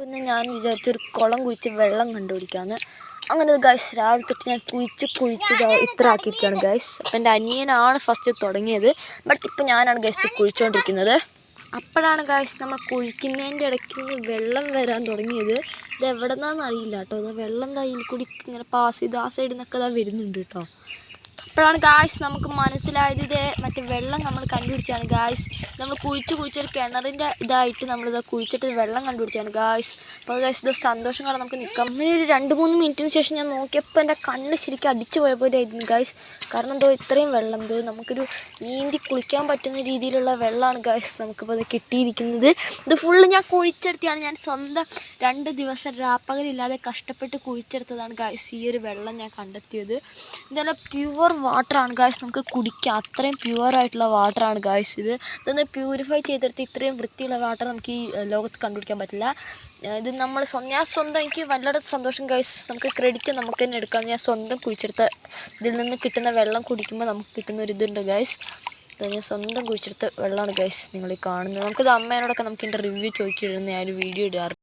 പിന്നെ ഞാൻ വിചാരിച്ചൊരു കുളം കുഴിച്ച് വെള്ളം കണ്ടുപിടിക്കാമെന്ന് അങ്ങനെ ഗൈസ് രാവിലെ തൊട്ട് ഞാൻ കുഴിച്ച് കുഴിച്ച് ഇത്ര ആക്കിയിരിക്കുകയാണ് ഗൈസ് അപ്പം എന്റെ അനിയനാണ് ഫസ്റ്റ് തുടങ്ങിയത്. ബട്ട് ഇപ്പം ഞാനാണ് ഗൈസ് കുഴിച്ചുകൊണ്ടിരിക്കുന്നത് അപ്പോഴാണ് ഗൈസ് നമ്മൾ കുഴിക്കുന്നതിന്റെ ഇടയ്ക്ക് നിന്ന് വെള്ളം വരാൻ തുടങ്ങിയത്. ഇത് എവിടെ നിന്നാണെന്ന് അറിയില്ല കേട്ടോ. അത് വെള്ളം കയ്യിൽ കൂടി ഇങ്ങനെ പാസ് ചെയ്ത് ആ സൈഡിൽ നിന്നൊക്കെ അതാ വരുന്നുണ്ട് കേട്ടോ. അപ്പോഴാണ് ഗായ്സ് നമുക്ക് മനസ്സിലായത് ഇതേ മറ്റേ വെള്ളം നമ്മൾ കണ്ടുപിടിച്ചാണ് ഗായ്സ് നമ്മൾ കുഴിച്ച് കുഴിച്ചൊരു കിണറിന്റെ ഇതായിട്ട് നമ്മളിത് കുഴിച്ചിട്ട് വെള്ളം കണ്ടുപിടിച്ചാണ് ഗായ്സ് അപ്പോൾ ഗായ്സ് ഇത് സന്തോഷം കാണാൻ നമുക്ക് നിൽക്കാം. അങ്ങനെ ഒരു രണ്ട് മൂന്ന് മിനിറ്റിന് ശേഷം ഞാൻ നോക്കിയപ്പോൾ എന്റെ കണ്ണ് ശരിക്കും അടിച്ചു പോയ പോലെ ആയിരുന്നു ഗായ്സ് കാരണം എന്തോ ഇത്രയും വെള്ളം എന്തോ നമുക്കൊരു നീന്തി കുളിക്കാൻ പറ്റുന്ന രീതിയിലുള്ള വെള്ളമാണ് ഗായ്സ് നമുക്കിപ്പോൾ അത് കിട്ടിയിരിക്കുന്നത്. ഇത് ഫുള്ള് ഞാൻ കുഴിച്ചെടുത്തിയാണ് ഞാൻ സ്വന്തം രണ്ട് ദിവസം രാപ്പകലില്ലാതെ കഷ്ടപ്പെട്ട് കുഴിച്ചെടുത്തതാണ് ഗായ്സ് ഈ ഒരു വെള്ളം ഞാൻ കണ്ടെത്തിയത്. ഇതെല്ലാം പ്യുവർ വാട്ടറാണ് ഗായ്സ് നമുക്ക് കുടിക്കാം. അത്രയും പ്യുവർ ആയിട്ടുള്ള വാട്ടറാണ് ഗായ്സ് ഇത് ഇതൊന്ന് പ്യൂരിഫൈ ചെയ്തെടുത്ത് ഇത്രയും വൃത്തിയുള്ള വാട്ടർ നമുക്ക് ഈ ലോകത്ത് കണ്ടുപിടിക്കാൻ പറ്റില്ല. ഇത് നമ്മൾ ഞാൻ സ്വന്തം എനിക്ക് വല്ലാതെ സന്തോഷം ഗായ്സ് നമുക്ക് ക്രെഡിറ്റ് നമുക്ക് തന്നെ എടുക്കാം. ഞാൻ സ്വന്തം കുഴിച്ചെടുത്ത ഇതിൽ നിന്ന് കിട്ടുന്ന വെള്ളം കുടിക്കുമ്പോൾ നമുക്ക് കിട്ടുന്ന ഒരു ഇതുണ്ട് ഗായ്സ് ഞാൻ സ്വന്തം കുഴിച്ചെടുത്ത വെള്ളമാണ് ഗൈസ് നിങ്ങൾ കാണുന്നത്. നമുക്കിത് അമ്മേനോടൊക്കെ നമുക്ക് ഇതിന്റെ റിവ്യൂ ചോദിക്കിടുന്ന ഞാൻ വീഡിയോ ഇടാറ്